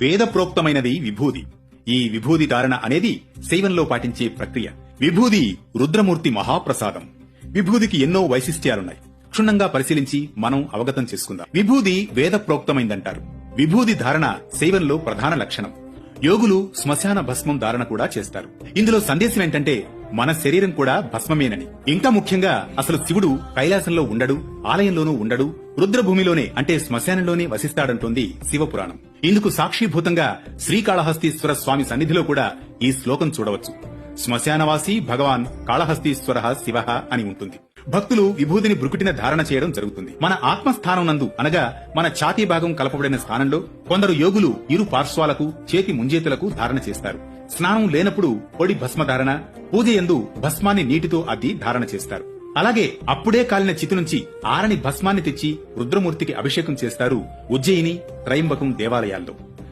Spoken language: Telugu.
వేదప్రోక్తమైనది విభూది. ఈ విభూది ధారణ అనేది శైవంలో పాటించే ప్రక్రియ. విభూది రుద్రమూర్తి మహాప్రసాదం. విభూదికి ఎన్నో వైశిష్ట్యాలున్నాయి. క్షుణ్ణంగా పరిశీలించి మనం అవగతం చేసుకుందాం. విభూది వేద ప్రోక్తమైందంటారు విభూది ధారణ శైవంలో ప్రధాన లక్షణం. యోగులు శ్మశాన భస్మం ధారణ కూడా చేస్తారు. ఇందులో సందేశం ఏంటంటే మన శరీరం కూడా భస్మమేనని. ఇంకా ముఖ్యంగా అసలు శివుడు కైలాసంలో ఉండడు ఆలయంలోనూ ఉండడు రుద్రభూమిలోనే అంటే శ్మశానంలోనే వసిస్తాడంటోంది శివపురాణం. ఇందుకు సాక్షిభూతంగా శ్రీకాళహస్తీశ్వర స్వామి సన్నిధిలో కూడా ఈ శ్లోకం చూడవచ్చు. శ్మశానవాసి భగవాన్ కాళహస్తీశ్వర శివ అని ఉంటుంది. భక్తులు విభూతిని బ్రుకుటిన ధారణ చేయడం జరుగుతుంది. మన ఆత్మస్థానం నందు అనగా మన ఛాతీ భాగం కలపబడిన స్థానంలో కొందరు యోగులు ఇరు పార్శ్వాలకు చేతి ముంజేతులకు ధారణ చేస్తారు. స్నానం లేనప్పుడు పొడి భస్మ ధారణ పూజ ఎందు భస్మాన్ని నీటితో అద్ది ధారణ చేస్తారు. అలాగే అప్పుడే కాలిన చితి నుంచి ఆరని భస్మాన్ని తెచ్చి రుద్రమూర్తికి అభిషేకం చేస్తారు ఉజ్జయిని త్రయంబకం దేవాలయాల్లో.